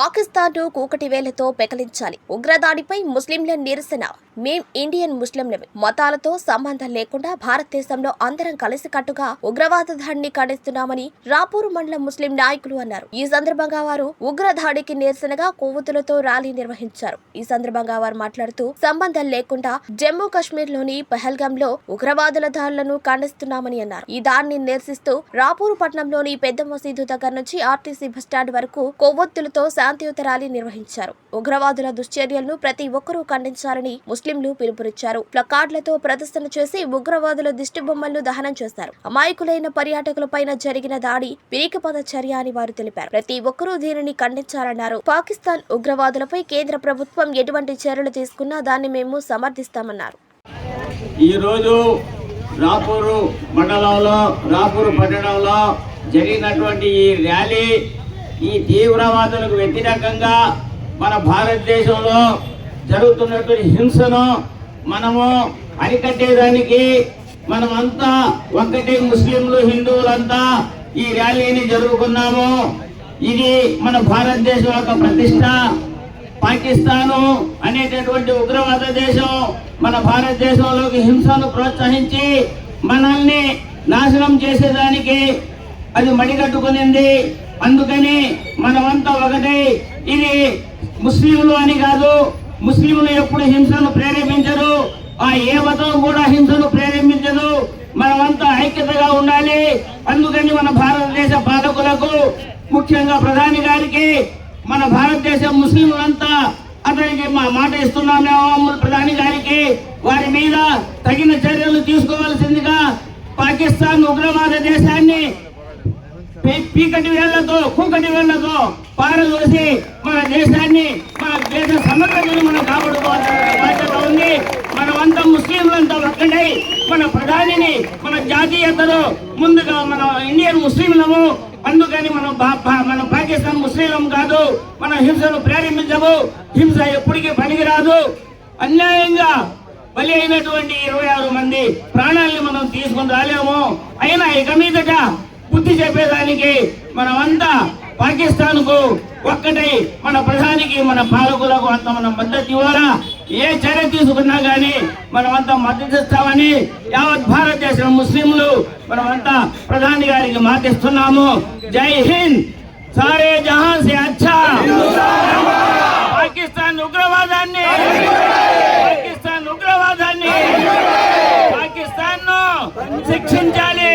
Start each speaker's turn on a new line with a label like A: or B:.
A: పాకిస్తాన్ కూకటి వేలతో పెకలించాలి. ఉగ్రదాడిపై ముస్లింల నిరసన. మేం ఇండియన్ ముస్లింలమే. మతాలతో సంబంధం లేకుండా భారతదేశంలో అందరం కలిసికట్టుగా ఉగ్రవాద దాడిని ఖండిస్తున్నామని రాపూర్ మండలం ముస్లిం నాయకులు అన్నారు. ఈ సందర్భంగా వారు ఉగ్రదాడికి నిరసనగా కొవ్వొత్తులతో ర్యాలీ నిర్వహించారు. ఈ సందర్భంగా వారు మాట్లాడుతూ సంబంధం లేకుండా జమ్మూ కాశ్మీర్లోని లో ఉగ్రవాదుల దాడులను ఖండిస్తున్నామని అన్నారు. ఈ దాడిని నిరసిస్తూ రాపూర్ పట్టణంలోని పెద్ద మసీదు దగ్గర నుంచి ఆర్టీసీ బస్టాండ్ వరకు కొవ్వొత్తులతో శాంతియుత ర్యాలీ నిర్వహించారు. ఉగ్రవాదుల దుశ్చర్యలను ప్రతి ఒక్కరూ ఖండించాలని ముస్లింలు పిలుపునిచ్చారు. ప్లకార్డులతో ప్రదర్శన చేసి ఉగ్రవాదుల దిష్టి బొమ్మలను దహనం చేశారు. అమాయకులైన పర్యాటకులపైన జరిగిన దాడి పిరికిపద చర్య అని వారు తెలిపారు. ప్రతి ఒక్కరూ దీనిని ఖండించాలన్నారు. పాకిస్తాన్ ఉగ్రవాదులపై కేంద్ర ప్రభుత్వం ఎటువంటి చర్యలు తీసుకున్నా దాన్ని మేము సమర్థిస్తామన్నారు.
B: ఈరోజు రాపూరు మండలంలో రాపూరు పట్టణంలో జరిగినటువంటి ఈ ర్యాలీ ఈ తీవ్రవాదులకు వ్యతిరేకంగా మన భారతదేశంలో జరుగుతున్నటువంటి హింసను మనము అరికట్టేదానికి మనమంతా ఒక్కటి ముస్లింలు హిందువులంతా ఈ ర్యాలీని జరుపుకున్నాము. ఇది మన భారతదేశం యొక్క ప్రతిష్ట. పాకిస్తాను అనేటటువంటి ఉగ్రవాద దేశం మన భారతదేశంలోకి హింసను ప్రోత్సహించి మనల్ని నాశనం చేసేదానికి అది మడిగట్టుకునింది. అందుకని మనమంతా ఒకటి. ఇది ముస్లింలు అని కాదు ముస్లింలు ఎప్పుడు హింసను ప్రేరేపించరు ఆ ఏ మతం కూడా హింసను ప్రేరేపించదు. మనమంతా ఐక్యతగా ఉండాలి. అందుకని మన భారతదేశ పాలకులకు ముఖ్యంగా ప్రధాని గారికి మన భారతదేశం ముస్లింలంతా అతనికి మా మాట ఇస్తున్నాము ప్రధాని గారికి. వారి మీద తగిన చర్యలు తీసుకోవాల్సిందిగా పాకిస్తాన్ ఉగ్రవాద దేశాన్ని పీకటి వేళ్ళతో కూకటి వేళ్ళతో పారదోసి మన దేశాన్ని మన దేశ సమగ్రతను మనం కాపాడుకోవాల్సిన బాధ్యత ఉంది. మనమంతా ముస్లింలంతా ఒక్కడై మన ప్రధానిని మన జాతీయతలో ముందుగా మన ఇండియన్ ముస్లింలము అందుకని మనం మన పాకిస్తాన్ ముస్లింలం కాదు మన హింసను ప్రేరేపించము హింస ఎప్పటికీ పనికిరాదు. అన్యాయంగా బలి అయినటువంటి ఇరవై ఆరు మంది ప్రాణాలను మనం తీసుకొని రాలేము. అయినా ఇక మీదట బుద్ధి చెప్పేదానికి మనమంతా పాకిస్తాన్కు ఒక్కటై మన ప్రధానికి మన పాలకులకు అంత మనం మద్దతు ఇవ్వాలా? ఏ చర్య తీసుకున్నా గానీ మనమంతా మద్దతు ఇస్తామని యావత్ భారతదేశం ముస్లింలు మనమంతా ప్రధాని గారికి మాటిస్తున్నాము. జై హింద్! సారే జహాన్ సే అచ్చా! పాకిస్తాన్ ఉగ్రవాదాన్ని! పాకిస్తాన్ ఉగ్రవాదాన్ని! పాకిస్తాన్ను శిక్షించాలి!